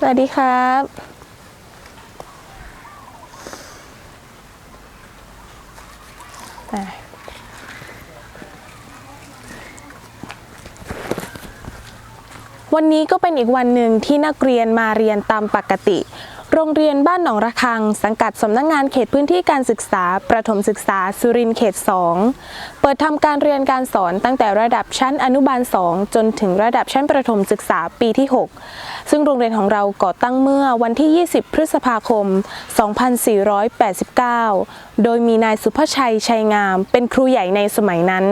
สวัสดีครับ วันนี้ก็เป็นอีกวันหนึ่งที่นักเรียนมาเรียนตามปกติ โรงเรียนบ้านหนองระคัง สังกัดสำนักงงานเขตพื้นที่การศึกษา ประถมศึกษาสุรินทร์เขต 2 เปิดทำการเรียนการสอนตั้งแต่ระดับชั้นอนุบาล 2 จนถึงระดับชั้นประถมศึกษาปีที่ 6 ซึ่งโรงเรียนของเราก่อตั้งเมื่อวันที่ 20 พฤษภาคม 2489 โดยมีนายสุภชัยชัยงาม เป็นครูใหญ่ในสมัยนั้น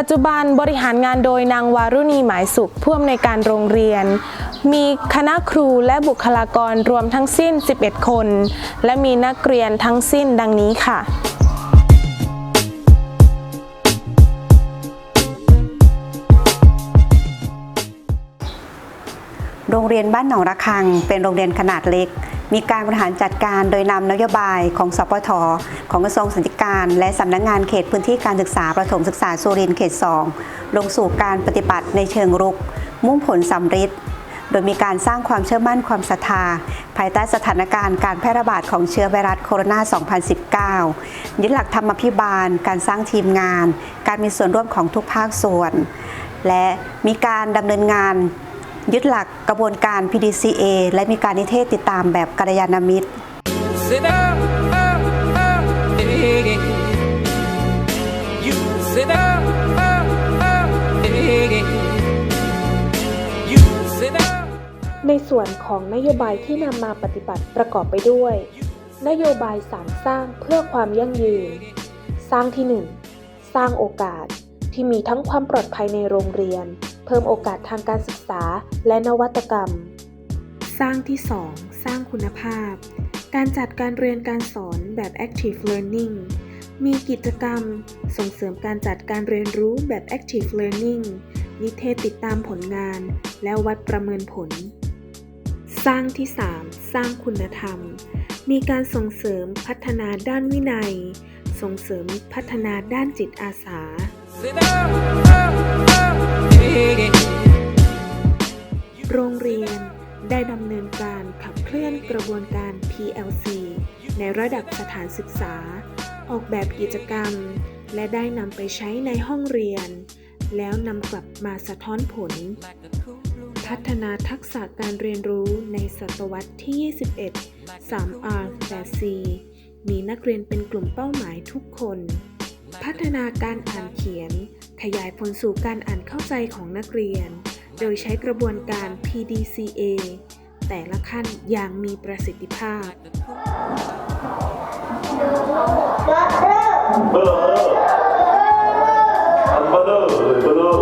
ปัจจุบันบริหารงานโดยนางวารุณีหมายสุขผู้อำนวยการโรงเรียน มีคณะครูและบุคลากรรวมทั้งสิ้น 11 คน และมีนักเรียนทั้งสิ้นดังนี้ค่ะโรงเรียนบ้านหนองระคัง เป็นโรงเรียนขนาดเล็ก มีการบริหารจัดการโดยนำนโยบายของสปทของกระทรวงศึกษาและสำนักงานเขตพื้นที่การศึกษาประถมศึกษาสุรินทร์เขต 2 ลงสู่การปฏิบัติในเชิงรุก มุ่งผลสำฤทธิ์โดยมีการสร้างความเชื่อมั่นความศรัทธา ภายใต้สถานการณ์การแพร่ระบาดของเชื้อไวรัสโคโรนา 2019 ยึดหลักธรรมพิบาล การสร้างทีมงาน การมีส่วนร่วมของทุกภาคส่วน และมีการดำเนินงาน ยึดหลักกระบวนการ PDCA และมีการนิเทศติดตามแบบกัลยาณมิตร Sit down, oh, oh, hey, You sit down, oh, oh, hey, You sit down. ในส่วนของนโยบายที่นำมาปฏิบัติประกอบไปด้วย นโยบายสารสร้างเพื่อความยั่งยืน สร้างที่ 1 สร้างโอกาสที่มีทั้งความปลอดภัยในโรงเรียน เพิ่มโอกาสทางการศึกษาและนวัตกรรม สร้างที่ 2 สร้างคุณภาพ การจัดการเรียนการสอนแบบ active learning มีกิจกรรม ส่งเสริมการจัดการเรียนรู้แบบ active learning นิเทศติดตามผลงาน และวัดประเมินผล สร้างที่ 3 สร้างคุณธรรม มีการส่งเสริมพัฒนาด้านวินัย ส่งเสริมพัฒนาด้านจิตอาสา โรงเรียนได้ดำเนินการขับเคลื่อนกระบวนการ PLC ในระดับสถานศึกษา ออกแบบกิจกรรม และได้นำไปใช้ในห้องเรียน แล้วนำกลับมาสะท้อนผล พัฒนาทักษะการเรียนรู้ในศตวรรษที่ 21 3R 8 C มีนักเรียนเป็นกลุ่มเป้าหมายทุกคน พัฒนาการอ่านเขียน ขยายผลสู่การอ่านเข้าใจของนักเรียน โดยใช้กระบวนการ PDCA แต่ละขั้นอย่างมีประสิทธิภาพเบลออันเบอเลยเบลอ